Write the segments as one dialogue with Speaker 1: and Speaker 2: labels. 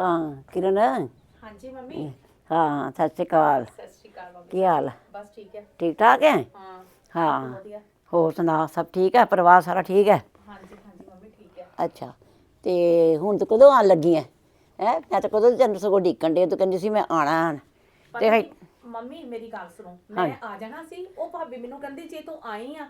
Speaker 1: ਹਾਂ ਕਿਰਨ।
Speaker 2: ਹਾਂਜੀ ਮੰਮੀ।
Speaker 1: ਹਾਂ ਸਤਿ ਸ਼੍ਰੀ ਅਕਾਲ।
Speaker 2: ਸਤਿ ਸ਼੍ਰੀ ਅਕਾਲ ਮੰਮੀ।
Speaker 1: ਕੀ ਹਾਲ?
Speaker 2: ਬਸ ਠੀਕ ਹੈ।
Speaker 1: ਠੀਕ ਠਾਕ ਹੈ?
Speaker 2: ਹਾਂ
Speaker 1: ਹਾਂ।
Speaker 2: ਵਧੀਆ।
Speaker 1: ਹੋਰ ਸੁਣਾ ਸਭ ਠੀਕ ਹੈ? ਪਰਿਵਾਰ ਸਾਰਾ ਠੀਕ ਹੈ?
Speaker 2: ਹਾਂਜੀ ਹਾਂਜੀ ਮੰਮੀ ਠੀਕ ਹੈ।
Speaker 1: ਅੱਛਾ। ਤੇ ਹੁਣ ਤੂੰ ਕਦੋਂ ਆਣ ਲੱਗੀ ਹੈ? ਹੈ? ਮੈਂ ਤਾਂ ਕਦੋਂ ਤੈਨੂੰ ਸਗੋਂ ਢੀਕਣ ਦੇ ਤੂੰ ਕਹਿੰਦੀ ਸੀ ਮੈਂ ਆਣਾ ਤੇ
Speaker 2: ਮੰਮੀ ਮੇਰੀ ਗੱਲ ਸੁਣੋ। ਮੈਂ ਆ ਜਾਣਾ ਸੀ ਉਹ ਭਾਬੀ ਮੈਨੂੰ ਕਹਿੰਦੀ ਜੇ ਤੂੰ ਆਈ ਆ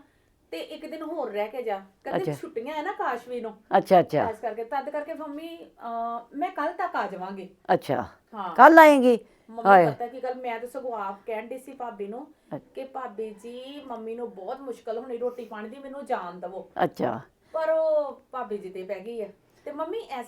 Speaker 2: ਤੇ ਇੱਕ ਦਿਨ ਹੋਰ ਰਹਿ ਕੇ ਜਾ। ਕਹਿੰਦੇ
Speaker 1: ਅੱਛਾ।
Speaker 2: ਛੁੱਟੀਆਂ ਹੈ ਨਾ ਕਾਸ਼ਵੀ ਨੂੰ।
Speaker 1: ਅੱਛਾ ਅੱਛਾ।
Speaker 2: ਇਸ ਕਰਕੇ ਤਦ ਕਰਕੇ ਮੰਮੀ ਅਹ, ਮੈਂ ਕੱਲ ਤੱਕ ਆ ਜਾਵਾਂਗੀ।
Speaker 1: ਅੱਛਾ।
Speaker 2: ਹਾਂ।
Speaker 1: ਕੱਲ ਆਏਗੀ?
Speaker 2: ਮੰਮੀ
Speaker 1: ਹਾਏ।
Speaker 2: ਪਤਾ ਕੀ ਗੱਲ ਮੈਂ ਤਾਂ ਸਗੋਂ ਆਪ ਕਹਿਣ ਡਈ ਸੀ ਭਾਬੀ ਨੂੰ ਕਿ ਭਾਬੀ ਜੀ ਮੰਮੀ ਨੂੰ ਬਹੁਤ ਮੁਸ਼ਕਲ ਹੋਣੀ ਰੋਟੀ ਪਾਣੀ ਦੀ ਮੈਨੂੰ ਜਾਣ ਦਵੋ।
Speaker 1: ਅੱਛਾ।
Speaker 2: ਪਰ ਉਹ ਭਾਬੀ ਜੀ ਤੇ ਪੈ ਗਈ ਹੈ। ਤੇ ਮੰਮੀ
Speaker 1: ਹਾਂ।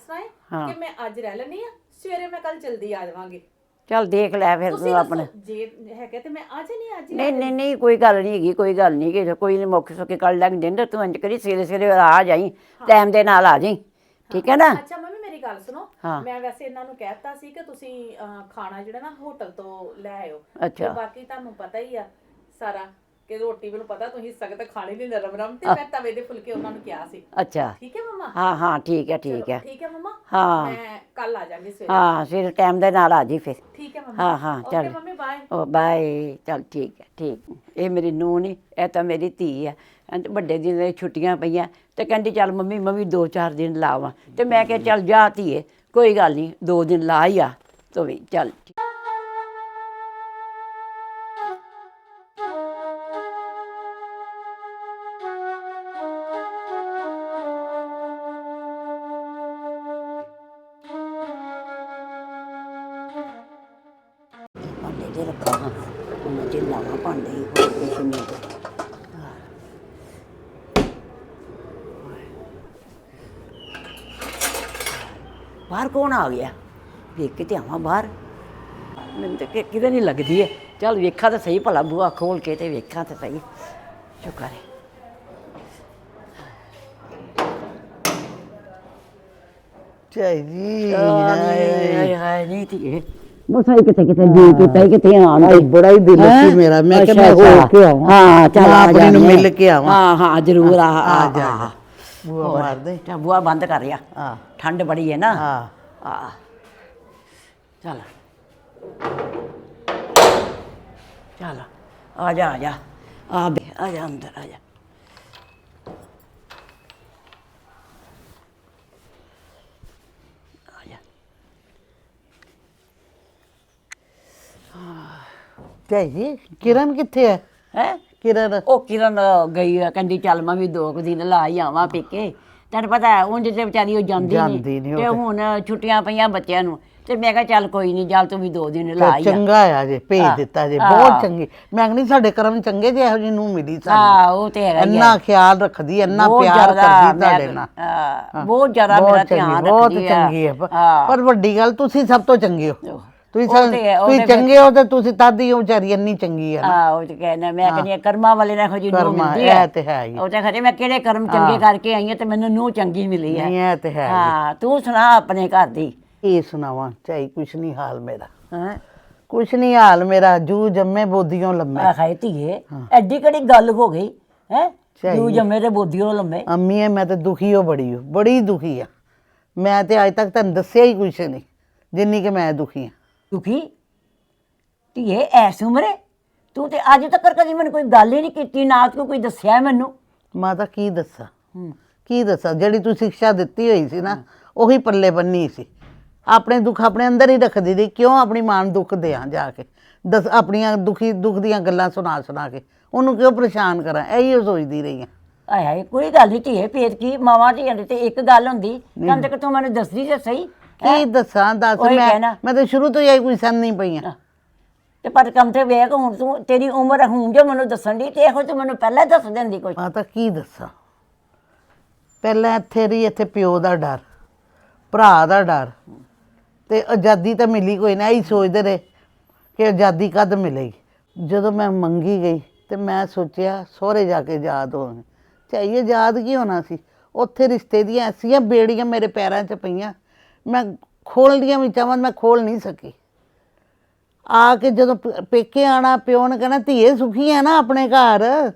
Speaker 2: ਹੈ। ਕਿ ਮੈਂ ਅੱਜ ਰਹਿ ਲੈਣੀ ਆ ਸਵੇਰੇ ਮੈਂ ਕੱਲ ਜਲਦੀ ਆ ਜਾਵਾਂਗੀ।
Speaker 1: ਚੱਲ ਦੇਖ ਲੈ ਫਿਰ
Speaker 2: ਤੁਸੀਂ
Speaker 1: ਤੂੰ ਆਪਣੇ।
Speaker 2: ਦੱਸੋ ਜੇ ਹੈਗੇ ਤੇ ਮੈਂ ਅੱਜ ਨਹੀਂ ਅੱਜ ਹੀ
Speaker 1: ਨਹੀਂ ਨਹੀਂ ਨਹੀਂ ਕੋਈ ਗੱਲ ਨਹੀਂ ਹੈਗੀ ਕੋਈ ਗੱਲ ਨਹੀਂ ਕਿ ਕੋਈ ਨਹੀਂ ਮੁੱਖ ਸੁੱਕੇ ਕੱਢ ਲੈਣ ਦਿੰਦੇ ਤੂੰ ਇੰਜ ਕਰੀ ਸਵੇਰੇ ਸਵੇਰੇ ਆ ਜਾਈ ਟਾਈਮ ਦੇ ਨਾਲ ਆ ਜਾਈ ਠੀਕ ਹੈ ਨਾ?
Speaker 2: ਅੱਛਾ ਮੰਮੀ ਮੇਰੀ ਗੱਲ ਸੁਣੋ।
Speaker 1: ਹਾਂ।
Speaker 2: ਮੈਂ ਵੈਸੇ ਇਹਨਾਂ ਨੂੰ ਕਹਿਤਾ ਸੀ ਕਿ ਤੁਸੀਂ ਅਹ, ਖਾਣਾ ਜਿਹੜਾ ਨਾ ਹੋਟਲ ਤੋਂ ਲੈ ਆਇਓ।
Speaker 1: ਅੱਛਾ।
Speaker 2: ਬਾਕੀ ਤੁਹਾਨੂੰ ਪਤਾ ਹੀ ਆ ਸਾਰਾ। ਕਿ ਰੋਟੀ ਮੈਨੂੰ ਪਤਾ ਤੁਸੀਂ ਸਖਤ ਖਾਣੀ ਨਹੀਂ ਨਰਮ ਨਰਮ ਤੇ ਮੈਂ ਤਵੇ ਦੇ ਫੁਲਕੇ ਉਹਨਾਂ ਨੂੰ ਕਿਹਾ ਸੀ।
Speaker 1: ਅੱਛਾ।
Speaker 2: ਠੀਕ ਹੈ ਮਮਾ?
Speaker 1: ਹਾਂ ਹਾਂ ਠੀਕ ਹੈ ਠੀਕ ਹੈ।
Speaker 2: ਠੀਕ ਹੈ ਮਮਾ?
Speaker 1: ਹਾਂ।
Speaker 2: ਮੈਂ ਕੱਲ ਆ ਜਾਵਾਂਗੀ ਸਵੇਰੇ।
Speaker 1: ਹਾਂ ਸਵੇਰੇ ਟਾਈਮ ਦੇ ਨਾਲ ਆ ਜੀ ਫਿਰ।
Speaker 2: ਠੀਕ ਹੈ ਮਮਾ।
Speaker 1: ਹਾਂ, ਹਾਂ, ਚੱਲ।
Speaker 2: ਓਕੇ ਮੰਮੀ ਬਾਏ
Speaker 1: ਓ ਬਾਏ ਚੱਲ ਠੀਕ ਹੈ ਠੀਕ। ਇਹ ਮੇਰੀ ਨੂੰਹ ਨਹੀਂ ਇਹ ਤਾਂ ਮੇਰੀ ਧੀ ਹੈ and ਵੱਡੇ ਦਿਨ ਦੀ ਛੁੱਟੀਆਂ ਪਈਆਂ ਤੇ ਕਹਿੰਦੀ ਚੱਲ ਮੰਮੀ ਮੈਂ ਵੀ ਦੋ ਚਾਰ ਦਿਨ ਲਾਵਾਂ। ਤੇ ਮੈਂ ਕਿਹਾ ਚੱਲ ਜਾ ਧੀਏ ਕੋਈ ਗੱਲ ਨਹੀਂ ਦੋ ਦਿਨ ਲਾ ਹੀ ਆ। ਤੂੰ ਵੀ ਚੱਲ ਤੇ ਰੱਖਾਂ ਹਾਂ। ਉਹਨਾਂ ਚ ਲਾਵਾਂ ਭਾਂਡੇ ਹੀ ਹੋਰ ਕੁਛ ਨਹੀਂ ਬਾਹਰ ਕੌਣ ਆ ਗਿਆ? ਵੇਖ ਕੇ ਤੇ ਆਵਾਂ ਬਾਹਰ। ਮੈਨੂੰ ਤਾਂ ਕਿ- ਕਿਤੇ ਨਹੀਂ ਲੱਗਦੀ ਹੈ ਚੱਲ ਵੇਖਾਂ ਤਾਂ ਸਹੀ ਭਲਾ ਬੂਆ ਖੋਲ ਕੇ ਤੇ ਵੇਖਾਂ ਤਾਂ ਸਹੀ। ਸ਼ੁਕਰ ਹੈ
Speaker 3: ਚਾਈ ਜੀ।
Speaker 1: ਹਾਏ। ਹਾਏ ਨਹੀਂ ਧੀਏ ਮਸਾਈ ਕਿਤੇ ਕਿਤੇ ਜੀ ਕਿਤੇ ਕਿਤੇ ਆਣ
Speaker 3: ਹਾਏ, ਬੜਾ ਹੀ ਦਿਲ? ਸੀ ਮੇਰਾ। ਮੈਂ ਕਿਹਾ ਮੈਂ ਹੋ। ਕੇ ਆਵਾਂ।
Speaker 1: ਹਾਂ ਚੱਲ ਆ
Speaker 3: ਆਪਣੀ ਨੂੰ ਮਿਲ ਕੇ ਆਵਾਂ।
Speaker 1: ਹਾਂ ਹਾਂ ਜ਼ਰੂਰ ਆ ਆ
Speaker 3: ਜਾ। ਬੂਆ ਮਾਰ ਦੇ
Speaker 1: ਚੱਲ ਬੂਆ ਬੰਦ ਕਰ ਰਿਆ
Speaker 3: ਹਾਂ।
Speaker 1: ਠੰਡ ਬੜੀ ਹੈ ਨਾ।
Speaker 3: ਹਾਂ।
Speaker 1: ਆ। ਚੱਲ। ਚੱਲ। ਆ ਜਾ ਆ ਜਾ। ਆ ਬੇ ਆ ਜਾ ਅੰਦਰ ਆ ਜਾ।
Speaker 3: ਚਾਈ ਜੀ ਕਿਰਨ ਕਿੱਥੇ ਹੈ
Speaker 1: ਹੈ?
Speaker 3: ਕਿਰਨ।
Speaker 1: ਉਹ ਕਿਰਨ ਗਈ ਆ ਕਹਿੰਦੀ ਚੱਲ ਮੈਂ ਵੀ ਦੋ ਕੁ ਦਿਨ ਲਾ ਹੀ ਆਵਾਂ ਪੇਕੇ। ਤੈਨੂੰ ਪਤਾ ਹੈ ਉਂਝ ਤੇ ਵਿਚਾਰੀ ਉਹ ਜਾਂਦੀ ਨਹੀਂ।
Speaker 3: ਉਹ
Speaker 1: ਤੇ ਹੁਣ ਛੁੱਟੀਆਂ ਪਈਆਂ ਬੱਚਿਆਂ ਨੂੰ। ਤੇ ਮੈਂ ਕਿਹਾ ਚੱਲ ਕੋਈ ਨਹੀਂ ਚੱਲ ਤੂੰ ਵੀ ਦੋ ਦਿਨ ਲਾ ਹੀ ਆ।
Speaker 3: ਚੰਗਾ ਆ ਜੇ ਭੇਜ
Speaker 1: ਹਾਂ,
Speaker 3: ਦਿੱਤਾ ਜੇ
Speaker 1: ਹਾਂ।
Speaker 3: ਬਹੁਤ ਚੰਗੀ। ਮੈਂ ਕਹਿੰਦੀ ਸਾਡੇ ਕਰਮ ਚੰਗੇ ਜੇ ਇਹੋ ਜਿਹੀ ਨੂੰ ਮਿਲੀ ਸਾਨੂੰ
Speaker 1: ਹਾਂ ਉਹ ਤੇ ਹੈਗਾ ਹੀ ਹੈ।
Speaker 3: ਇੰਨਾ ਖਿਆਲ ਰੱਖਦੀ ਇੰਨਾ
Speaker 1: ਬਹੁਤ
Speaker 3: ਪਿਆਰ
Speaker 1: ਜ਼ਿਆਦਾ
Speaker 3: ਕਰਦੀ
Speaker 1: ਮੈਂ-
Speaker 3: ਤੁਹਾਡੇ ਨਾਲ।
Speaker 1: ਹਾਂ, ਬਹੁਤ ਜ਼ਿਆਦਾ
Speaker 3: ਬਹੁਤ
Speaker 1: ਮੇਰਾ
Speaker 3: ਚੰਗੀ,
Speaker 1: ਧਿਆਨ
Speaker 3: ਬਹੁਤ
Speaker 1: ਰੱਖਦੀ
Speaker 3: ਚੰਗੀ ਹੈ
Speaker 1: ਹਾਂ।
Speaker 3: ਪਰ ਵੱਡੀ ਗੱਲ ਤੁਸੀਂ ਸਭ ਤੋਂ ਚੰਗੇ ਹੋ। ਤੁਸੀਂ
Speaker 1: ਉਹ
Speaker 3: ਸਭ-
Speaker 1: ਤੇ ਹੈ, ਉਹ
Speaker 3: ਤੁਸੀਂ
Speaker 1: ਤੇ ਫਿਰ-
Speaker 3: ਚੰਗੇ ਹੋ ਤੇ ਤੁਸੀਂ ਤਦ ਹੀ ਉਹ ਵਿਚਾਰੀ ਇੰਨੀ ਚੰਗੀ ਹੈ ਨਾ।
Speaker 1: ਆ ਉਹ ਤੇ ਕਹਿੰਦਾ ਮੈਂ ਕਹਿੰਦੀ ਹਾਂ, ਕਰਮਾਂ ਵਾਲੇ ਨਾਲ ਜਿਹੀ ਨੂੰ
Speaker 3: ਕਰਮਾਂ,
Speaker 1: ਮਿਲਦੀ ਹੈ।
Speaker 3: ਇਹ ਤੇ ਹੈ ਹੀ।
Speaker 1: ਉਹ ਤੇ ਖਰੇ ਮੈਂ ਕਿਹੜੇ ਕਰਮ ਚੰਗੇ ਕਰਕੇ ਆਈ ਹਾਂ ਤੇ ਮੈਨੂੰ ਨੂੰ ਚੰਗੀ ਮਿਲੀ ਹੈ।
Speaker 3: ਨਹੀਂ ਇਹ ਤੇ ਹੈ ਹੀ।
Speaker 1: ਹਾਂ ਤੂੰ ਸੁਣਾ ਆਪਣੇ ਘਰ ਦੀ।
Speaker 3: ਇਹ ਸੁਣਾਵਾਂ? ਚਾਹੀ ਕੁਛ ਨਹੀਂ ਹਾਲ ਮੇਰਾ।
Speaker 1: ਹਾਂ।
Speaker 3: ਕੁਛ ਨਹੀਂ ਹਾਲ ਮੇਰਾ। ਜੂ ਜੰਮੇ ਬੋਦੀਆਂ ਲੰਮੇ।
Speaker 1: ਆਖਾਈ ਧੀਏ ਐਡੀ ਕਿਹੜੀ ਗੱਲ ਹੋ ਗਈ ਹੈ?
Speaker 3: ਸਹੀ
Speaker 1: ਤੂੰ ਜੰਮੇ ਤੇ ਬੋਧੀਓ ਲੰਮੇ।
Speaker 3: ਅੰਮੀ ਐ ਮੈਂ ਤੇ ਦੁਖੀ ਹੋ ਬੜੀ ਹੋ ਬੜੀ ਦੁਖੀ ਆ। ਮੈਂ ਤੇ ਅੱਜ ਤੱਕ ਤੁਹਾਨੂੰ ਦੱਸਿਆ ਹੀ ਕੁਛ ਨਹੀਂ ਜਿੰਨੀ ਕਿ ਮੈਂ ਦੁਖੀ ਆ।
Speaker 1: ਦੁਖੀ ਧੀਏ ਐਸ ਉਮਰੇ ਤੂੰ ਤੇ ਅੱਜ ਤੱਕ ਕਦੀ ਮੈਨੂੰ ਕੋਈ ਗੱਲ ਹੀ ਨਹੀਂ ਕੀਤੀ ਨਾ ਤੂੰ ਕੋਈ ਦੱਸਿਆ ਮੈਨੂੰ।
Speaker 3: ਮਾਤਾ ਕੀ ਦੱਸਾਂ? ਕੀ ਦੱਸਾਂ? ਜਿਹੜੀ ਤੂੰ ਸਿੱਖਿਆ ਦਿੱਤੀ ਹੋਈ ਸੀ ਨਾ ਉਹੀ ਪੱਲੇ ਬੰਨੀ ਸੀ। ਆਪਣੇ ਦੁੱਖ ਆਪਣੇ ਅੰਦਰ ਹੀ ਰੱਖਦੀ ਰਹੀ ਕਿਉਂ ਆਪਣੀ ਮਾਂ ਨੂੰ ਦੁੱਖ ਦਿਆਂ ਜਾ ਕੇ? ਦੱਸ ਆਪਣੀਆਂ ਦੁਖੀ ਦੁੱਖ ਦੀਆਂ ਗੱਲਾਂ ਸੁਣਾ ਸੁਣਾ ਕੇ। ਉਹਨੂੰ ਕਿਉਂ ਪਰੇਸ਼ਾਨ ਕਰਾਂ? ਇਹੀ ਉਹ ਸੋਚਦੀ ਰਹੀ ਆ।
Speaker 1: ਆਏ ਹਾਏ ਕੋਈ ਗੱਲ ਨਹੀਂ ਧੀਏ ਫੇਰ ਕੀ? ਮਾਵਾਂ ਧੀਆਂ ਦੀ ਤੇ ਇੱਕ ਗੱਲ ਹੁੰਦੀ ਕਮ ਤੱਕ ਤੂੰ ਮੈਨੂੰ ਦੱਸਦੀ ਤੇ ਸਹੀ
Speaker 3: ਕੀ ਦੱਸਾਂ ਦੱਸ
Speaker 1: ਉਹੀ
Speaker 3: ਮੈਂ
Speaker 1: ਕਹਿਣਾ।
Speaker 3: ਮੈਂ ਤਾਂ ਸ਼ੁਰੂ ਤੋਂ ਹੀ ਕੋਈ ਸੰਨ ਨਹੀਂ ਪਈਆਂ
Speaker 1: ਤੇ ਪਰ ਕਮ ਤੇ ਵੇਖ ਹੁਣ ਤੂੰ ਤੇਰੀ ਉਮਰ ਹੁਣ ਜੋ ਮੈਨੂੰ ਦੱਸਣ ਦੀ ਤੇ ਇਹੋ ਤੂੰ ਮੈਨੂੰ ਪਹਿਲਾਂ ਦੱਸ ਦਿੰਦੀ ਕੁਝ
Speaker 3: ਮਾਤਾ ਕੀ ਦੱਸਾਂ? ਪਹਿਲਾਂ ਇੱਥੇ ਰਹੀ ਇੱਥੇ ਪਿਓ ਦਾ ਡਰ ਭਰਾ ਦਾ ਡਰ। ਤੇ ਆਜ਼ਾਦੀ ਤਾਂ ਮਿਲੀ ਕੋਈ ਨਾ ਇਹੀ ਸੋਚਦੇ ਰਹੇ ਕਿ ਆਜ਼ਾਦੀ ਕਦ ਮਿਲੇਗੀ। ਜਦੋਂ ਮੈਂ ਮੰਗੀ ਗਈ ਤੇ ਮੈਂ ਸੋਚਿਆ ਸਹੁਰੇ ਜਾ ਕੇ ਆਜ਼ਾਦ ਹੋਵਾਂਗੇ ਚਾਹੀਏ ਆਜ਼ਾਦ ਕੀ ਹੋਣਾ ਸੀ? ਉੱਥੇ ਰਿਸ਼ਤੇ ਦੀਆਂ ਐਸੀਆਂ ਬੇੜੀਆਂ ਮੇਰੇ ਪੈਰਾਂ 'ਚ ਪਈਆਂ। ਮੈਂ ਖੋਲ੍ਹਦੀਆਂ ਵੀ ਚਾਹਵਾਂ ਮੈਂ ਖੋਲ ਨਹੀਂ ਸਕੀ। ਆ ਕੇ ਜਦੋਂ ਪ- ਪੇਕੇ ਆਣਾ, ਪਿਓ ਨੇ ਕਹਿਣਾ, ਧੀਏ, ਸੁਖੀ ਹੈ ਨਾ ਆਪਣੇ ਘਰ।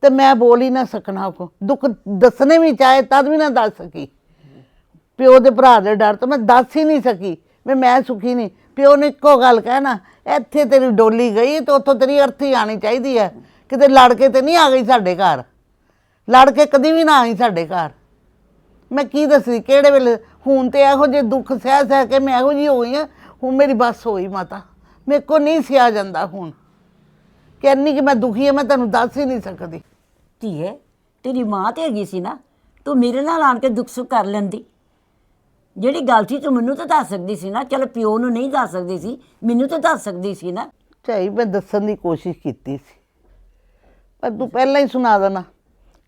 Speaker 3: ਤੇ ਮੈਂ ਬੋਲ ਹੀ ਨਾ ਸਕਣਾ ਕੋ। ਦੁੱਖ ਦੱਸਣੇ ਵੀ ਚਾਹੇ, ਤਦ ਵੀ ਨਾ ਦੱਸ ਸਕੀ। ਪਿਓ ਦੇ ਭਰਾ ਦੇ ਡਰ ਤੋਂ ਮੈਂ ਦੱਸ ਹੀ ਨਹੀਂ ਸਕੀ ਵੀ ਮੈਂ ਸੁਖੀ ਨਹੀਂ। ਪਿਓ ਨੇ ਇੱਕੋ ਗੱਲ ਕਹਿਣਾ, ਇੱਥੇ ਤੇਰੀ ਡੋਲੀ ਗਈ ਤੇ ਉੱਥੋਂ ਤੇਰੀ ਅਰਥੀ ਆਣੀ ਚਾਹੀਦੀ ਹੈ ਕਿਤੇ ਲੜ ਕੇ ਤੇ ਨਹੀਂ ਆ ਗਈ ਸਾਡੇ ਘਰ। ਲੜ ਕੇ ਕਦੀ ਵੀ ਨਾ ਆਈ ਸਾਡੇ ਘਰ। ਮੈਂ ਕੀ ਦੱਸੀ, ਕਿਹੜੇ ਵੇਲੇ ਹੁਣ ਤੇ ਇਹੋ ਜਿਹੇ ਦੁੱਖ ਸਹਿ ਸਹਿ ਕੇ ਮੈਂ ਇਹੋ ਜਿਹੀ ਹੋ ਗਈ ਹਾਂ ਹੁਣ ਮੇਰੀ ਬੱਸ ਹੋਈ ਮਾਤਾ। ਮੇਰੇ ਕੋ ਨਹੀਂ ਸਿਆ ਜਾਂਦਾ ਹੁਣ। ਕਹਿੰਨੀ ਕਿ ਮੈਂ ਦੁਖੀ ਹਾਂ ਮੈਂ ਤੁਹਾਨੂੰ ਦੱਸ ਹੀ ਨਹੀਂ ਸਕਦੀ।
Speaker 1: ਧੀਏ ਤੇਰੀ ਮਾਂ ਤੇ ਹੈਗੀ ਸੀ ਨਾ ਤੂੰ ਮੇਰੇ ਨਾਲ ਆਣ ਕੇ ਦੁੱਖ ਸੁੱਖ ਕਰ ਲੈਂਦੀ। ਜਿਹੜੀ ਗੱਲ ਸੀ ਤੂੰ ਮੈਨੂੰ ਤਾਂ ਦੱਸ ਸਕਦੀ ਸੀ ਨਾ ਚਲ ਪਿਓ ਨੂੰ ਨਹੀਂ ਦੱਸ ਸਕਦੀ ਸੀ ਮੈਨੂੰ ਤਾਂ ਦੱਸ ਸਕਦੀ ਸੀ ਨਾ।
Speaker 3: ਚਾਹੀ ਮੈਂ ਦੱਸਣ ਦੀ ਕੋਸ਼ਿਸ਼ ਕੀਤੀ ਸੀ। ਪਰ ਤੂੰ ਪਹਿਲਾਂ ਹੀ ਸੁਣਾ ਦੇਣਾ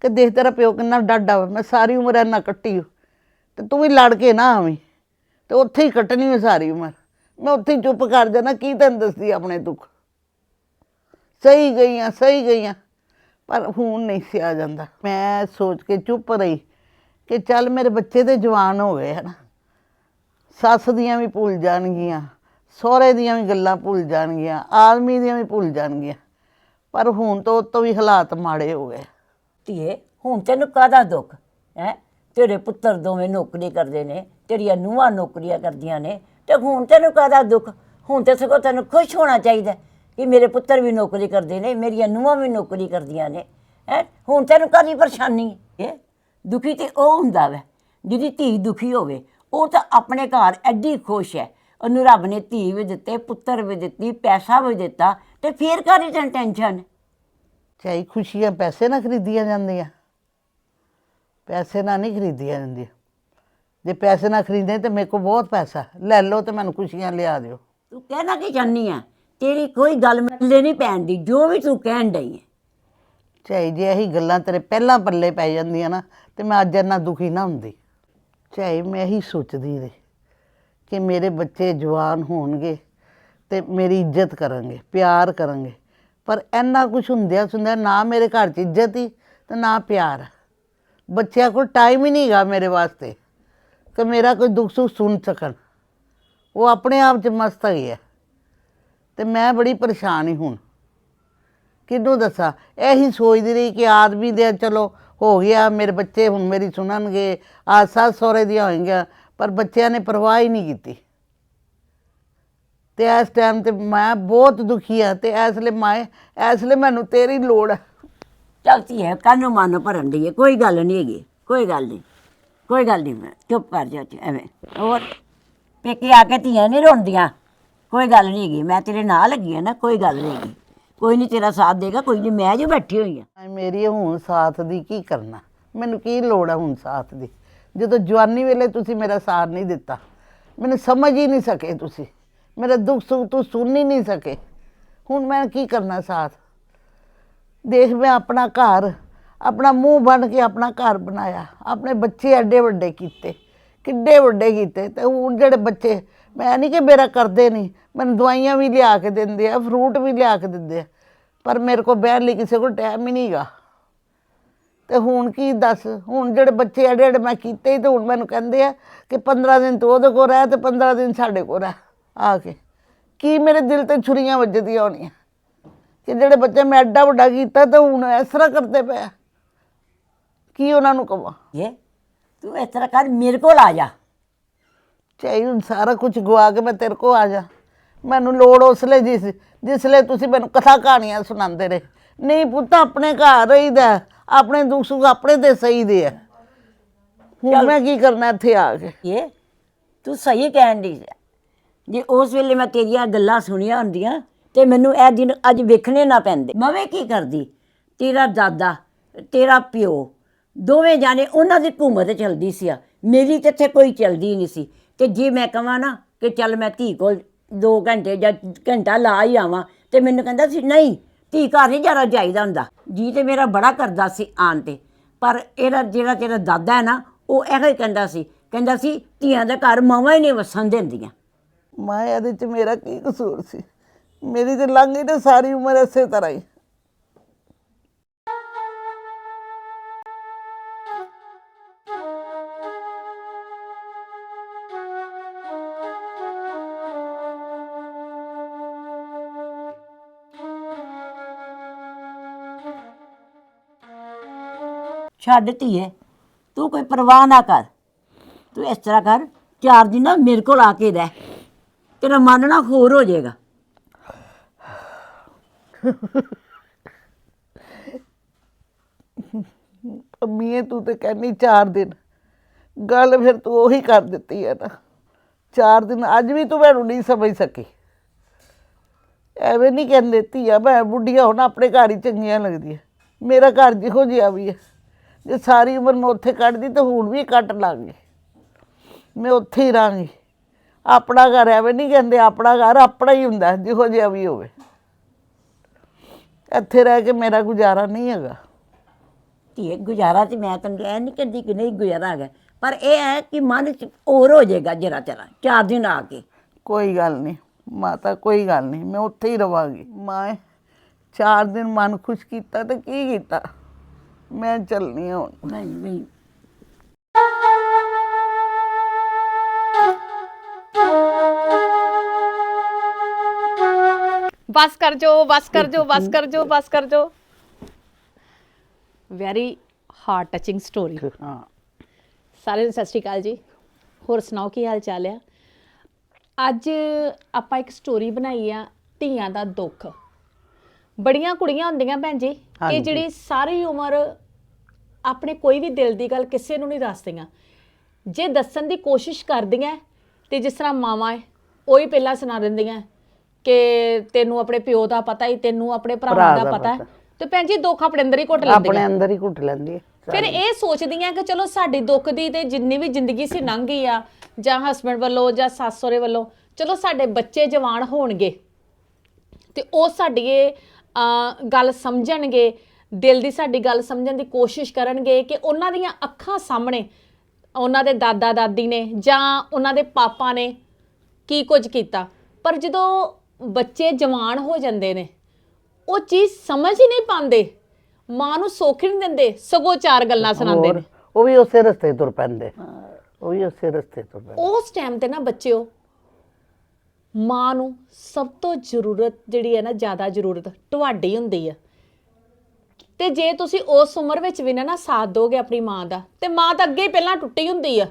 Speaker 3: ਕਿ ਦੇਖ ਤੇਰਾ ਪਿਓ ਕਿੰਨਾ ਡਾਡਾ ਵਾ ਮੈਂ ਸਾਰੀ ਉਮਰ ਇੰਨਾ ਕੱਟੀ ਓ। ਤੇ ਤੂੰ ਵੀ ਲੜ ਕੇ ਨਾ ਆਵੀਂ। ਤੇ ਉੱਥੇ ਹੀ ਕੱਟਣੀ ਹੈ ਸਾਰੀ ਉਮਰ। ਮੈਂ ਉੱਥੇ ਹੀ ਚੁੱਪ ਕਰ ਜਾਣਾ, ਕੀ ਤੈਨੂੰ ਦੱਸਦੀ ਆਪਣੇ ਦੁੱਖ? ਸਹੀ ਗਈਆਂ ਸਹੀ ਗਈਆਂ। ਪਰ ਹੁਣ ਨਹੀਂ ਸੀ ਆ ਜਾਂਦਾ। ਮੈਂ ਸੋਚ ਕੇ ਚੁੱਪ ਰਹੀ ਕਿ ਚੱਲ ਮੇਰੇ ਬੱਚੇ ਤੇ ਜਵਾਨ ਹੋ ਗਏ ਹਨ। ਸੱਸ ਦੀਆਂ ਵੀ ਭੁੱਲ ਜਾਣਗੀਆਂ, ਸਹੁਰੇ ਦੀਆਂ ਵੀ ਗੱਲਾਂ ਭੁੱਲ ਜਾਣਗੀਆਂ, ਆਦਮੀ ਦੀਆਂ ਵੀ ਭੁੱਲ ਜਾਣਗੀਆਂ। ਪਰ ਹੁਣ ਤੋਂ ਉਹ ਤੋਂ ਵੀ ਹਾਲਾਤ ਮਾੜੇ ਹੋ ਗਏ।
Speaker 1: ਧੀਏ, ਹੁਣ ਤੈਨੂੰ ਕਾਹਦਾ ਦੁੱਖ? ਹੈ? ਤੇਰੇ ਪੁੱਤਰ ਦੋਵੇਂ ਨੌਕਰੀ ਕਰਦੇ ਨੇ, ਤੇਰੀਆਂ ਨੂੰਹਾਂ ਨੌਕਰੀਆਂ ਕਰਦੀਆਂ ਨੇ, ਤੇ ਹੁਣ ਤੈਨੂੰ ਕਾਹਦਾ ਦੁੱਖ? ਹੁਣ ਤੇ ਸਗੋਂ ਤੈਨੂੰ ਖੁਸ਼ ਹੋਣਾ ਚਾਹੀਦਾ ਕਿ ਮੇਰੇ ਪੁੱਤਰ ਵੀ ਨੌਕਰੀ ਕਰਦੇ ਨੇ, ਮੇਰੀਆਂ ਨੂੰਹਾਂ ਵੀ ਨੌਕਰੀ ਕਰਦੀਆਂ ਨੇ। ਹੈ? ਹੁਣ ਤੈਨੂੰ ਕਾਹਦੀ ਪਰੇਸ਼ਾਨੀ? ਹੈ? ਦੁਖੀ ਤੇ ਉਹ ਹੁੰਦਾ ਵੈ, ਜਿਹਦੀ ਧੀ ਦੁਖੀ ਹੋਵੇ, ਉਹ ਤਾਂ ਆਪਣੇ ਘਰ ਐਡੀ ਖੁਸ਼ ਹੈ ਉਹਨੂੰ ਰੱਬ ਨੇ ਧੀ ਵੀ ਦਿੱਤੇ, ਪੁੱਤਰ ਵੀ ਦਿੱਤੀ, ਪੈਸਾ ਵੀ ਦਿੱਤਾ, ਤੇ ਫੇਰ ਕਾਹਦੀ ਤੈਨੂੰ ਟੈਨਸ਼ਨ?
Speaker 3: ਚਾਹੀ ਖੁਸ਼ੀਆਂ ਪੈਸੇ ਨਾਲ ਖਰੀਦੀਆਂ ਜਾਂਦੀਆਂ। ਪੈਸੇ ਨਾਲ ਨਹੀਂ ਖਰੀਦੀਆਂ ਜਾਂਦੀਆਂ। ਜੇ ਪੈਸੇ ਨਾਲ ਖਰੀਦੇ ਤੇ ਮੇਰੇ ਕੋਲ ਬਹੁਤ ਪੈਸਾ। ਲੈ ਲਓ ਤੇ ਮੈਨੂੰ ਖੁਸ਼ੀਆਂ ਲਿਆ ਦਿਓ।
Speaker 1: ਤੂੰ ਕਹਿਣਾ ਕੀ ਚਾਹਨੀ ਆ? ਤੇਰੀ ਕੋਈ ਗੱਲ ਮੱਲੇ ਨਹੀਂ ਪੈਣ ਦੀ ਜੋ ਵੀ ਤੂੰ ਕਹਿਣ ਡਈ ਹੈ
Speaker 3: ਚਾਹੀ ਜੇ ਇਹੀ ਗੱਲਾਂ ਤੇਰੇ ਪਹਿਲਾਂ ਪੱਲੇ ਪੈ ਜਾਂਦੀਆਂ ਨਾ ਤੇ ਮੈਂ ਅੱਜ ਇੰਨਾ ਦੁਖੀ ਨਾ ਹੁੰਦੀ। ਚਾਹੀ ਮੈਂ ਇਹੀ ਸੋਚਦੀ ਰਹੀ ਕਿ ਮੇਰੇ ਬੱਚੇ ਜਵਾਨ ਹੋਣਗੇ ਤੇ ਮੇਰੀ ਇੱਜ਼ਤ ਕਰਨਗੇ ਪਿਆਰ ਕਰਨਗੇ ਪਰ ਇੰਨਾ ਕੁਝ ਹੁੰਦਿਆ ਸੁਣਦਿਆਂ ਨਾ ਮੇਰੇ ਘਰ 'ਚ ਇੱਜ਼ਤ ਹੀ ਤੇ ਨਾ ਪਿਆਰ। ਬੱਚਿਆਂ ਕੋਲ ਟਾਈਮ ਹੀ ਨਹੀਂਗਾ ਮੇਰੇ ਵਾਸਤੇ ਕਿ ਮੇਰਾ ਕੋਈ ਦੁੱਖ ਸੁੱਖ ਸੁਣ ਸਕਣ। ਉਹ ਆਪਣੇ ਆਪ 'ਚ ਮਸਤ ਹੈਗੇ ਹੈ। ਤੇ ਮੈਂ ਬੜੀ ਪਰੇਸ਼ਾਨ ਹੀ ਹੁਣ। ਕਿਹਨੂੰ ਦੱਸਾਂ? ਇਹੀ ਸੋਚਦੀ ਰਹੀ ਕਿ ਆਦਮੀ ਦੇ ਚਲੋ ਹੋ ਗਿਆ, ਮੇਰੇ ਬੱਚੇ ਹੁਣ ਮੇਰੀ ਸੁਣਨਗੇ ਆ ਸੱਸ ਸਹੁਰੇ ਦੀਆਂ ਹੋਣਗੀਆਂ ਪਰ ਬੱਚਿਆਂ ਨੇ ਪਰਵਾਹ ਹੀ ਨਹੀਂ ਕੀਤੀ। ਤੇ ਇਸ ਟਾਈਮ ਤੇ ਮੈਂ ਬਹੁਤ ਦੁਖੀ ਆ ਤੇ ਇਸ ਲਈ ਮੈਂ ਇਸ ਲਈ ਮੈਨੂੰ ਤੇਰੀ ਲੋੜ ਹੈ।
Speaker 1: ਚਲਤੀ ਹੈ ਕੰਨ ਨੂੰ ਮਨ ਭਰਨ ਦੀ ਹੈ ਕੋਈ ਗੱਲ ਨਹੀਂ ਹੈਗੀ, ਕੋਈ ਗੱਲ ਨਹੀਂ ਕੋਈ ਗੱਲ ਨਹੀਂ ਮੈਂ ਚੁੱਪ ਕਰ ਜਾ ਤੂੰ ਐਵੇਂ। ਹੋਰ, ਪੇਕੇ ਆ ਕੇ ਧੀਆਂ ਨਹੀਂ ਰੋਂਦੀਆਂ। ਕੋਈ ਗੱਲ ਨਹੀਂ ਹੈਗੀ, ਮੈਂ ਤੇਰੇ ਨਾਲ ਲੱਗੀ ਆ ਨਾ, ਕੋਈ ਗੱਲ ਨਹੀਂ ਹੈਗੀ। ਕੋਈ ਨਹੀਂ ਤੇਰਾ ਸਾਥ ਦੇਗਾ, ਕੋਈ ਨਹੀਂ ਮੈਂ ਜੋ ਬੈਠੀ ਹੋਈ ਆ।
Speaker 3: ਐ ਮੇਰੀ ਹੁਣ ਸਾਥ ਦੀ ਕੀ ਕਰਨਾ? ਮੈਨੂੰ ਕੀ ਲੋੜ ਆ ਹੁਣ ਸਾਥ ਦੀ? ਜਦੋਂ ਜਵਾਨੀ ਵੇਲੇ ਤੁਸੀਂ ਮੇਰਾ ਸਾਥ ਨਹੀਂ ਦਿੱਤਾ, ਮੈਨੂੰ ਸਮਝ ਹੀ ਨਹੀਂ ਸਕੇ ਤੁਸੀਂ। ਮੇਰਾ ਦੁੱਖ ਸੁੱਖ ਤੂੰ ਸੁਣ ਹੀ ਨਹੀਂ ਸਕੇ। ਹੁਣ ਮੈਂ ਕੀ ਕਰਨਾ ਸਾਥ? ਦੇਖ ਮੈਂ ਆਪਣਾ ਘਰ, ਆਪਣਾ ਮੂੰਹ ਬਣ ਕੇ ਆਪਣਾ ਘਰ ਬਣਾਇਆ। ਆਪਣੇ ਬੱਚੇ ਐਡੇ ਵੱਡੇ ਕੀਤੇ, ਕਿੱਡੇ ਵੱਡੇ ਕੀਤੇ ਤੇ ਹੁਣ ਜਿਹੜੇ ਬੱਚੇ, ਮੈਂ ਨਹੀਂ ਕਿ ਮੇਰਾ ਕਰਦੇ ਨਹੀਂ ਮੈਨੂੰ ਦਵਾਈਆਂ ਵੀ ਲਿਆ ਕੇ ਦਿੰਦੇ ਆ ਫਰੂਟ ਵੀ ਲਿਆ ਕੇ ਦਿੰਦੇ ਆ, ਪਰ ਮੇਰੇ ਕੋਲ ਬਹਿਣ ਲਈ ਕਿਸੇ ਕੋਲ ਟਾਈਮ ਹੀ ਨਹੀਂਗਾ ਤੇ ਹੁਣ ਕੀ ਦੱਸ, ਹੁਣ ਜਿਹੜੇ ਬੱਚੇ ਐਡੇ ਐਡੇ ਮੈਂ ਕੀਤੇ ਹੀ ਤੇ ਹੁਣ ਮੈਨੂੰ ਕਹਿੰਦੇ ਆ ਕਿ 15 ਦਿਨ ਤੂੰ ਉਹਦੇ ਕੋਲ ਰਹਿ ਤੇ 15 ਦਿਨ ਸਾਡੇ ਕੋਲ ਰਹਿ, ਆ ਕੇ। ਕੀ ਮੇਰੇ ਦਿਲ ਤੇ ਛੁਰੀਆਂ ਵੱਜਦੀਆਂ ਹੋਣੀਆਂ? ਕਿ ਜਿਹੜੇ ਬੱਚੇ ਮੈਂ ਐਡਾ ਵੱਡਾ ਕੀਤਾ ਤੇ ਹੁਣ ਇਸ ਤਰ੍ਹਾਂ ਕਰਦੇ ਪਏ। ਕੀ ਉਹਨਾਂ ਨੂੰ ਕਵਾਂ?
Speaker 1: ਇਹ ਤੂੰ ਇਸ ਤਰ੍ਹਾਂ ਕਰ ਮੇਰੇ ਕੋਲ ਆ ਜਾ।
Speaker 3: ਚਾਹੀ ਹੁਣ ਸਾਰਾ ਕੁਝ ਗਵਾ ਕੇ ਮੈਂ ਤੇਰੇ ਕੋ ਆ ਜਾ। ਮੈਨੂੰ ਲੋੜ ਉਸ ਲਈ ਜਿਸ ਜਿਸ ਲਈ ਤੁਸੀਂ ਮੈਨੂੰ ਕਥਾ ਕਹਾਣੀਆਂ ਸੁਣਾਉਂਦੇ ਰਹੇ। ਨਹੀਂ ਪੁੱਤ ਆਪਣੇ ਘਰ ਰਹੀਦਾ ਆਪਣੇ ਦੁੱਖ ਸੁੱਖ ਆਪਣੇ ਤੇ ਸਹੀ ਦੇ ਆ। ਹੁਣ ਮੈਂ ਕੀ ਕਰਨਾ ਇੱਥੇ ਆ ਕੇ?
Speaker 1: ਇਹ ਤੂੰ ਸਹੀ ਕਹਿਣ ਦੀ ਜੇ ਉਸ ਵੇਲੇ ਮੈਂ ਤੇਰੀਆਂ ਗੱਲਾਂ ਸੁਣੀਆਂ ਹੁੰਦੀਆਂ ਤੇ ਮੈਨੂੰ ਇਹ ਦਿਨ ਅੱਜ ਵੇਖਣੇ ਨਾ ਪੈਂਦੇ। ਮੈਂ ਕੀ ਕਰਦੀ? ਤੇਰਾ ਦਾਦਾ, ਤੇਰਾ ਪਿਓ, ਦੋਵੇਂ ਜਾਣੇ ਉਹਨਾਂ ਦੀ ਘੁੰਮਤ ਚਲਦੀ ਸੀ ਆ। ਮੇਰੀ ਤੇ ਇੱਥੇ ਕੋਈ ਚਲਦੀ ਨਹੀਂ ਸੀ। ਤੇ ਜੇ ਮੈਂ ਕਹਾਂ ਨਾ ਕਿ ਚੱਲ ਮੈਂ ਧੀ ਕੋਲ 2 ਘੰਟੇ ਜਾਂ ਘੰਟਾ ਲਾ ਹੀ ਆਵਾਂ, ਤੇ ਮੈਨੂੰ ਕਹਿੰਦਾ ਸੀ, ਨਹੀਂ, ਧੀ ਘਰ ਨਹੀਂ ਜਾਣਾ ਚਾਹੀਦਾ ਹੁੰਦਾ। ਜੀ ਤੇ ਮੇਰਾ ਬੜਾ ਕਰਦਾ ਸੀ ਆਣ ਤੇ। ਪਰ ਇਹਦਾ ਜਿਹੜਾ ਤੇਰਾ ਦਾਦਾ ਹੈ ਨਾ, ਉਹ ਇਹੋ ਹੀ ਕਹਿੰਦਾ ਸੀ। ਕਹਿੰਦਾ ਸੀ, ਧੀਆਂ ਦੇ ਘਰ ਮਾਵਾਂ ਹੀ ਨਹੀਂ ਵਸਣ ਦਿੰਦੀਆਂ।
Speaker 3: ਮੈਂ ਇਹਦੇ ਚ ਮੇਰਾ ਕੀ ਕਸੂਰ ਸੀ? ਮੇਰੀ ਤੇ ਲੰਘ ਗਈ ਤੇ ਸਾਰੀ ਉਮਰ ਇਸੇ ਤਰ੍ਹਾਂ ਹੀ।
Speaker 1: ਛੱਡ ਧੀਏ, ਤੂੰ ਕੋਈ ਪਰਵਾਹ ਨਾ ਕਰ। ਤੂੰ ਇਸ ਤਰ੍ਹਾਂ ਕਰ, ਚਾਰ ਦਿਨ ਨਾ ਮੇਰੇ ਕੋਲ ਆ ਕੇ ਰਹਿ। ਤੇਰਾ ਮਨ ਨਾ ਹੋਰ ਹੋ ਜਾਏਗਾ।
Speaker 3: ਅੰਮੀਏ ਤੂੰ ਤੇ ਕਹਿੰਦੀ 4 ਦਿਨ। ਗੱਲ ਫਿਰ ਤੂੰ ਉਹੀ ਕਰ ਦਿੱਤੀ ਹੈ ਨਾ। 4 ਦਿਨ ਅੱਜ ਵੀ ਤੂੰ ਮੈਨੂੰ ਨਹੀਂ ਸਮਝ ਸਕੀ। ਐਵੇਂ ਨਹੀਂ ਕਹਿੰਦੇ, ਧੀਆ ਮੈਂ ਬੁੱਢੀਆਂ, ਹੁਣ ਆਪਣੇ ਘਰ ਹੀ ਚੰਗੀਆਂ ਲੱਗਦੀਆਂ। ਮੇਰਾ ਘਰ ਜਿਹੋ ਜਿਹਾ ਵੀ ਹੈ। ਜੇ ਸਾਰੀ ਉਮਰ ਮੈਂ ਉੱਥੇ ਕੱਢਦੀ ਤਾਂ ਹੁਣ ਵੀ ਕੱਟ ਲਾਂਗੀ। ਮੈਂ ਉੱਥੇ ਹੀ ਰਾਂਗੀ ਆਪਣਾ ਘਰ ਐਵੇਂ ਨਹੀਂ ਕਹਿੰਦੇ, ਆਪਣਾ ਘਰ ਆਪਣਾ ਹੀ ਹੁੰਦਾ, ਜਿਹੋ ਜਿਹਾ ਵੀ ਹੋਵੇ। ਇੱਥੇ ਰਹਿ ਕੇ ਮੇਰਾ ਗੁਜ਼ਾਰਾ ਨਹੀਂ ਹੈਗਾ।
Speaker 1: ਧੀਏ ਗੁਜ਼ਾਰਾ ਤੇ ਮੈਂ ਤੈਨੂੰ ਇਹ ਨਹੀਂ ਕਹਿੰਦੀ ਕਿ ਨਹੀਂ ਗੁਜ਼ਾਰਾ ਹੈਗਾ। ਪਰ ਇਹ ਹੈ ਕਿ ਮਨ ਚ ਹੋਰ ਹੋ ਜਾਏਗਾ ਜਰਾ ਜਰਾ ਚਾਰ ਦਿਨ ਆ ਕੇ।
Speaker 3: ਕੋਈ ਗੱਲ ਨਹੀਂ ਮਾਤਾ ਕੋਈ ਗੱਲ ਨਹੀਂ ਮੈਂ ਉੱਥੇ ਹੀ ਰਵਾਂਗੀ। ਮਾਂ ਚਾਰ ਦਿਨ ਮਨ ਖੁਸ਼ ਕੀਤਾ ਤੇ ਕੀ ਕੀਤਾ? ਮੈਂ ਚੱਲਨੀ ਹਾਂ ਹੁਣ।
Speaker 1: ਨਹੀਂ ਨਹੀਂ
Speaker 2: ਬਸ ਕਰ ਜੋ ਬਸ ਕਰ ਜੋ ਬਸ ਕਰ ਜੋ ਬਸ ਕਰ ਜੋ। ਵੈਰੀ ਹਾਰਟ ਟਚਿੰਗ ਸਟੋਰੀ
Speaker 3: ਹਾਂ।
Speaker 2: ਸਾਰਿਆਂ ਨੂੰ ਸਤਿ ਸ਼੍ਰੀ ਅਕਾਲ ਜੀ। ਹੋਰ ਸੁਣਾਓ ਕੀ ਹਾਲ ਚਾਲ ਆ? ਅੱਜ ਆਪਾਂ ਇੱਕ ਸਟੋਰੀ ਬਣਾਈ ਆ ਧੀਆਂ ਦਾ ਦੁੱਖ। ਬੜੀਆਂ ਕੁੜੀਆਂ ਹੁੰਦੀਆਂ ਭੈਣ ਜੀ ਕਿ
Speaker 3: ਹਾਂਜੀ।
Speaker 2: ਜਿਹੜੀ ਸਾਰੀ ਉਮਰ ਆਪਣੇ ਕੋਈ ਵੀ ਦਿਲ ਦੀ ਗੱਲ ਕਿਸੇ ਨੂੰ ਨਹੀਂ ਦੱਸਦੀਆਂ। ਜੇ ਦੱਸਣ ਦੀ ਕੋਸ਼ਿਸ਼ ਕਰਦੀਆਂ ਤੇ ਜਿਸ ਤਰ੍ਹਾਂ ਮਾਵਾਂ ਹੈ ਉਹ ਹੀ ਪਹਿਲਾਂ ਸੁਣਾ ਦਿੰਦੀਆਂ। ਕਿ ਤੈਨੂੰ ਆਪਣੇ ਪਿਓ ਦਾ ਪਤਾ ਹੀ ਤੈਨੂੰ ਆਪਣੇ ਭਰਾਵਾਂ
Speaker 3: ਭਰਾ
Speaker 2: ਦਾ ਪਤਾ। ਹੈ। ਤੇ ਭੈਣ ਜੀ ਦੁੱਖ ਆਪਣੇ ਅੰਦਰ ਹੀ ਘੁੱਟ ਲੈਂਦੀਆਂ
Speaker 3: ਆਪਣੇ ਅੰਦਰ ਹੀ ਘੁੱਟ ਲੈਂਦੀ ਹੈ
Speaker 2: ਫਿਰ ਇਹ ਸੋਚਦੀਆਂ ਕਿ ਚਲੋ ਸਾਡੀ ਦੁੱਖ ਦੀ ਤੇ ਜਿੰਨੀ ਵੀ ਜ਼ਿੰਦਗੀ ਸੀ ਲੰਘ ਗਈ ਆ ਜਾਂ ਹਸਬੰਡ ਵੱਲੋਂ ਜਾਂ ਸੱਸ ਸਹੁਰੇ ਵੱਲੋਂ ਚਲੋ ਸਾਡੇ ਬੱਚੇ ਜਵਾਨ ਹੋਣਗੇ। ਤੇ ਉਹ ਸਾਡੀ ਇਹ ਅਹ, ਗੱਲ ਸਮਝਣਗੇ ਦਿਲ ਦੀ ਸਾਡੀ ਗੱਲ ਸਮਝਣ ਦੀ ਕੋਸ਼ਿਸ਼ ਕਰਨਗੇ ਕਿ ਉਹਨਾਂ ਦੀਆਂ ਅੱਖਾਂ ਸਾਹਮਣੇ ਉਹਨਾਂ ਦੇ ਦਾਦਾ ਦਾਦੀ ਨੇ ਜਾਂ ਉਹਨਾਂ ਦੇ ਪਾਪਾ ਨੇ ਕੀ ਕੁਝ ਕੀਤਾ। ਪਰ ਜਦੋਂ ਬੱਚੇ ਜਵਾਨ ਹੋ ਜਾਂਦੇ ਨੇ ਉਹ ਚੀਜ਼ ਸਮਝ ਹੀ ਨਹੀਂ ਪਾਉਂਦੇ ਮਾਂ ਨੂੰ ਸੁੱਖ ਨਹੀਂ ਦਿੰਦੇ ਸਗੋਂ ਚਾਰ ਗੱਲਾਂ ਸੁਣਾਉਂਦੇ
Speaker 3: ਹੋਰ
Speaker 2: ਨੇ।
Speaker 3: ਉਹ ਵੀ ਉਸੇ ਰਸਤੇ ਤੁਰ ਪੈਂਦੇ ਉਹ ਵੀ ਉਸੇ ਰਸਤੇ ਤੁਰ ਪੈਂਦੇ।
Speaker 2: ਉਸ ਟਾਈਮ ਤੇ ਨਾ ਬੱਚਿਓ ਮਾਂ ਨੂੰ ਸਭ ਤੋਂ ਜ਼ਰੂਰਤ ਜਿਹੜੀ ਹੈ ਨਾ ਜ਼ਿਆਦਾ ਜ਼ਰੂਰਤ ਤੁਹਾਡੀ ਹੁੰਦੀ ਆ। ਤੇ ਜੇ ਤੁਸੀਂ ਉਸ ਉਮਰ ਵਿੱਚ ਵੀ ਨਾ ਨਾ ਸਾਥ ਦੋਗੇ ਆਪਣੀ ਮਾਂ ਦਾ ਤੇ ਮਾਂ ਤਾਂ ਅੱਗੇ ਹੀ ਪਹਿਲਾਂ ਟੁੱਟੀ ਹੁੰਦੀ ਆ।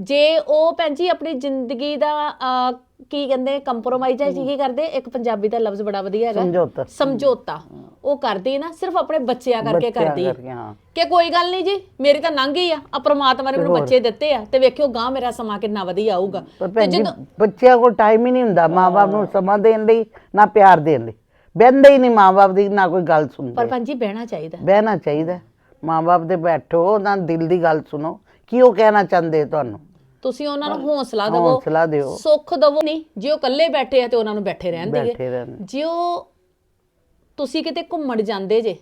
Speaker 2: ਜੇ ਉਹ ਭੈਣ ਜੀ ਆਪਣੀ ਜ਼ਿੰਦਗੀ ਦਾ ਅਹ, ਕੀ ਕਹਿੰਦੇ ਕੰਪਰੋਮਾਈਜ਼ ਹੈ। ਕੀ ਕਰਦੇ ਇੱਕ ਪੰਜਾਬੀ ਦਾ ਲਫ਼ਜ਼ ਬੜਾ ਵਧੀਆ ਹੈਗਾ।
Speaker 3: ਸਮਝੌਤਾ।
Speaker 2: ਸਮਝੌਤਾ। ਉਹ ਕਰਦੀ ਨਾ ਸਿਰਫ ਆਪਣੇ ਬੱਚਿਆਂ ਕਰਕੇ
Speaker 3: ਬੱਚਿਆਂ
Speaker 2: ਕਰਦੀ। ਹੈ
Speaker 3: ਕਰਕੇ, ਹਾਂ।
Speaker 2: ਕਿ ਕੋਈ ਗੱਲ ਨਹੀਂ ਜੀ ਮੇਰੀ ਤਾਂ ਲੰਘ ਗਈ ਆ ਆ ਪ੍ਰਮਾਤਮਾ ਨੇ ਮੈਨੂੰ ਬੱਚੇ ਦਿੱਤੇ ਆ ਤੇ ਵੇਖਿਓ ਗਾਂ ਮੇਰਾ ਸਮਾਂ ਕਿੰਨਾ ਵਧੀਆ ਆਊਗਾ।
Speaker 3: ਪਰ
Speaker 2: ਤੇ
Speaker 3: ਭੈਣ ਜੀ
Speaker 2: ਜਦੋਂ
Speaker 3: ਬੱਚਿਆਂ ਕੋਲ ਟਾਈਮ ਹੀ ਨਹੀਂ ਹੁੰਦਾ ਮਾਪੇ ਨੂੰ ਸਮਾਂ ਦੇਣ ਲਈ ਨਾ ਪਿਆਰ ਦੇਣ ਲਈ। ਬਹਿੰਦੇ ਹੀ ਨਹੀਂ ਮਾਪੇ ਦੀ ਨਾ ਕੋਈ ਗੱਲ
Speaker 2: ਪਰ
Speaker 3: ਸੁਣਦੇ
Speaker 2: ਪੰਜੀ ਬਹਿਣਾ ਚਾਹੀਦਾ।
Speaker 3: ਬਹਿਣਾ ਚਾਹੀਦਾ। ਮਾਪੇ ਦੇ ਬੈਠੋ ਉਹਨਾਂ ਦਿਲ ਦੀ ਗੱਲ ਸੁਣੋ। ਕੀ ਉਹ ਕਹਿਣਾ ਚਾਹੁੰਦੇ ਤੁਹਾਨੂੰ?
Speaker 2: ਤੁਸੀਂ ਉਹਨਾਂ ਨੂੰ ਹੌਸਲਾ ਦਿਵੋ
Speaker 3: ਹੌਸਲਾ ਦਿਓ।
Speaker 2: ਸੁੱਖ ਦਿਵੋ ਨਹੀਂ ਜੇ ਉਹ ਇਕੱਲੇ ਬੈਠੇ ਆ ਤੇ ਉਹਨਾਂ ਨੂੰ ਬੈਠੇ ਰਹਿਣ
Speaker 3: ਬੈਠੇ ਰਹਿਣ
Speaker 2: ਜੇ ਉਹ ਤੁਸੀਂ ਕਿਤੇ ਘੁੰਮਣ ਜਾਂਦੇ ਜੇ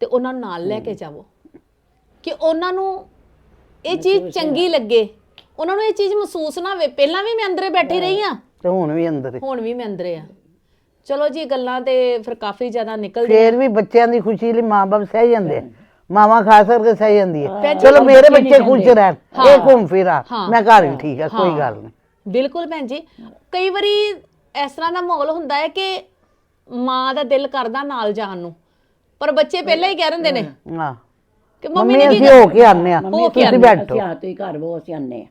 Speaker 2: ਤੇ ਉਹਨਾਂ ਨੂੰ ਨਾਲ ਲੈ ਕੇ ਜਾਵੋ। ਕਿ ਉਹਨਾਂ ਨੂੰ ਇਹ ਚੀਜ਼ ਚੰਗੀ ਲੱਗੇ। ਉਹਨਾਂ ਨੂੰ ਇਹ ਚੀਜ਼ ਮਹਿਸੂਸ ਨਾ ਹੋਵੇ। ਪਹਿਲਾਂ ਵੀ ਮੈਂ ਅੰਦਰੇ ਬੈਠੀ ਰਹੀ ਆ।
Speaker 3: ਤੇ ਹੁਣ ਵੀ ਅੰਦਰ। ਹੀ
Speaker 2: ਹੁਣ ਵੀ ਮੈਂ ਅੰਦਰੇ ਆ। ਚਲੋ ਜੀ ਗੱਲਾਂ ਤੇ ਫਿਰ ਕਾਫੀ ਜ਼ਿਆਦਾ ਨਿਕਲਦੀਆਂ।
Speaker 3: ਫੇਰ ਵੀ ਬੱਚਿਆਂ ਦੀ ਖੁਸ਼ੀ ਲਈ ਮਾਪੇ ਸਹਿ ਜਾਂਦੇ ਆ। ਮਾਵਾਂ ਖਾਸ ਕਰਕੇ ਸਹਿ ਜਾਂਦੀ ਹੈ।
Speaker 2: ਭੈਣ ਜੀ,
Speaker 3: ਚਲੋ ਮੇਰੇ
Speaker 1: ਬੱਚੇ ਨਹੀਂ
Speaker 3: ਖੁਸ਼ ਰਹਿਣ। ਇਹ ਘੁੰਮ ਫਿਰਾ
Speaker 2: ਹਾਂ।
Speaker 3: ਮੈਂ ਘਰ ਵੀ ਠੀਕ ਹੈ ਕੋਈ
Speaker 2: ਹਾਂ।
Speaker 3: ਗੱਲ ਨਹੀਂ।
Speaker 2: ਬਿਲਕੁਲ ਭੈਣ ਜੀ। ਕਈ ਵਾਰੀ ਇਸ ਤਰ੍ਹਾਂ ਦਾ ਮਾਹੌਲ ਹੁੰਦਾ ਹੈ ਕਿ ਮਾਂ ਦਾ ਦਿਲ ਕਰਦਾ ਨਾਲ ਜਾਣ ਨੂੰ। ਪਰ ਬੱਚੇ ਪਹਿਲਾਂ ਹੀ ਕਹਿ ਦਿੰਦੇ ਨੇ
Speaker 3: ਹਾਂ।
Speaker 2: ਕਿ ਮੰਮੀ
Speaker 3: ਮੰਮੀ
Speaker 2: ਨੇ ਕੀ
Speaker 3: ਅਸੀਂ ਹੋ ਕੇ ਆਨੇ ਆ
Speaker 2: ਹੋ ਕੇ
Speaker 3: ਤੁਸੀਂ
Speaker 2: ਆਉਂਦੇ
Speaker 3: ਬੈਠੋ।
Speaker 1: ਅਸੀਂ ਆ ਤੁਸੀਂ ਘਰ ਬੋ ਅਸੀਂ ਆਨੇ ਆ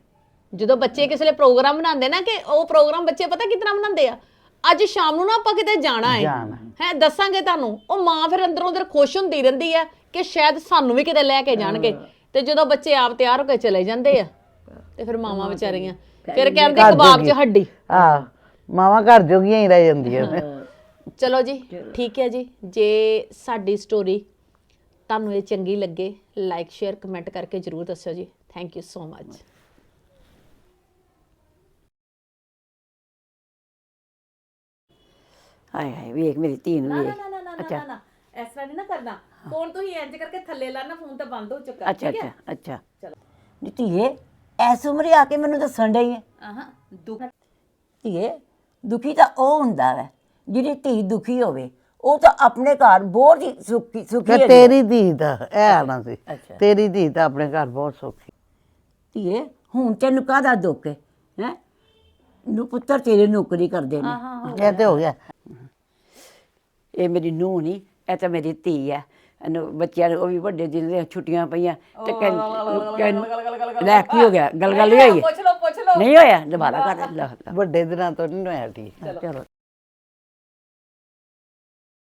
Speaker 2: ਜਦੋਂ ਬੱਚੇ ਕਿਸੇ ਲਈ ਪ੍ਰੋਗਰਾਮ ਬਣਾਉਂਦੇ ਨਾ ਕਿ ਉਹ ਪ੍ਰੋਗਰਾਮ ਬੱਚੇ ਪਤਾ ਕਿਤਨਾ ਬਣਾਉਂਦੇ ਆ? ਅੱਜ ਸ਼ਾਮ ਨੂੰ ਨਾ ਆਪਾਂ ਕਿਤੇ ਜਾਣਾ ਹੈ
Speaker 3: ਜਾਣਾ।
Speaker 2: ਹੈ ਦੱਸਾਂਗੇ ਤੁਹਾਨੂੰ। ਉਹ ਮਾਂ ਫਿਰ ਅੰਦਰੋਂ ਅੰਦਰ ਖੁਸ਼ ਹੁੰਦੀ ਰਹਿੰਦੀ ਆ ਕਿ ਸ਼ਾਇਦ ਸਾਨੂੰ ਵੀ ਕਿਤੇ ਲੈ ਕੇ ਜਾਣਗੇ। ਤੇ ਜਦੋਂ ਬੱਚੇ ਆਪ ਤਿਆਰ ਹੋ ਕੇ ਚਲੇ ਜਾਂਦੇ ਆ ਤੇ ਫਿਰ ਮਾਵਾਂ ਵਿਚਾਰੀਆਂ ਫਿਰ ਕਹਿੰਦੇ ਕਬਾਬ 'ਚ। ਹੱਡੀ।
Speaker 3: ਹਾਂ ਮਾਵਾਂ ਘਰ ਜੋਗੀਆਂ ਹੀ ਰਹਿ ਜਾਂਦੀਆਂ ਨੇ।
Speaker 2: ਚਲੋ ਜੀ ਠੀਕ ਹੈ ਜੀ। ਜੇ ਸਾਡੀ ਸਟੋਰੀ ਤੁਹਾਨੂੰ ਇਹ ਚੰਗੀ ਲੱਗੇ ਲਾਈਕ ਸ਼ੇਅਰ ਕਮੈਂਟ ਕਰਕੇ ਜਰੂਰ ਦੱਸਿਓ ਜੀ। ਥੈਂਕ ਯੂ ਸੋ ਮਚ
Speaker 1: ਹਾਏ ਹਾਏ ਵੇਖ ਮੇਰੀ ਧੀ ਨੂੰ ਵੇਖ।
Speaker 2: ਨਾ ਨਾ ਨਾ ਨਾ ਨਾ ਇਸ ਤਰ੍ਹਾਂ ਨਹੀਂ ਨਾ ਕਰਨਾ। ਫੋਨ ਤੁਸੀਂ ਇੰਜ ਕਰਕੇ ਥੱਲੇ ਲਾਣਾ ਫੋਨ ਤਾਂ ਬੰਦ ਹੋ ਚੁੱਕਾ
Speaker 1: ਅੱਛਾ ਅੱਛਾ ਅੱਛਾ। ਨੀ ਧੀਏ ਐਸ ਉਮਰੇ ਆ ਕੇ ਮੈਨੂੰ ਦੱਸਣ ਡਈ ਹੈ
Speaker 2: ਆਹਾਂ ਦੁੱਖ।
Speaker 1: ਧੀਏ ਦੁਖੀ ਤਾਂ ਉਹ ਹੁੰਦਾ ਹੈ ਜਿਹਦੀ ਧੀ ਦੁਖੀ ਹੋਵੇ। ਉਹ ਤਾਂ ਆਪਣੇ ਘਰ ਬਹੁਤ ਹੀ ਸੁਖੀ ਸੁਖੀ
Speaker 3: ਤੇ
Speaker 1: ਹੈਗੀ ਹੈ।
Speaker 3: ਤੇਰੀ ਧੀ ਦਾ ਇਹ ਆਣਾ ਸੀ।
Speaker 1: ਅੱਛਾ।
Speaker 3: ਤੇਰੀ ਧੀ ਤਾਂ ਆਪਣੇ ਘਰ ਬਹੁਤ ਸੌਖੀ।
Speaker 1: ਧੀਏ ਹੁਣ ਤੈਨੂੰ ਕਾਹਦਾ ਦੁੱਖ ਹੈ ਹੈ? ਨੂੰ ਪੁੱਤਰ ਤੇਰੇ ਨੌਕਰੀ ਕਰਦੇ ਨੇ।
Speaker 3: ਇਹ ਤੇ ਹੋ ਗਿਆ।
Speaker 1: ਇਹ ਮੇਰੀ ਨੂੰਹ ਨਹੀਂ ਇਹ ਤਾਂ ਮੇਰੀ ਧੀ ਹੈ ਇਹਨੂੰ ਬੱਚਿਆਂ ਨੂੰ ਉਹ ਵੀ ਵੱਡੇ ਦਿਨ ਦੀਆਂ ਛੁੱਟੀਆਂ ਪਈਆਂ। ਤੇ ਕਹਿੰਦੇ ਲੈ ਕੀ ਹੋ ਗਿਆ? ਗਲਗਲ ਹੀ ਹੋਈ? ਹੈ
Speaker 2: ਪੁੱਛ ਲਓ ਪੁੱਛ
Speaker 1: ਨਹੀਂ ਹੋਇਆ? ਦੁਬਾਰਾ ਕਰ ਲੈ,
Speaker 3: ਵੱਡੇ ਦਿਨਾਂ ਤੋਂ ਨਹੀਂ ਹੋਇਆ ਠੀਕ।
Speaker 1: ਚਲੋ।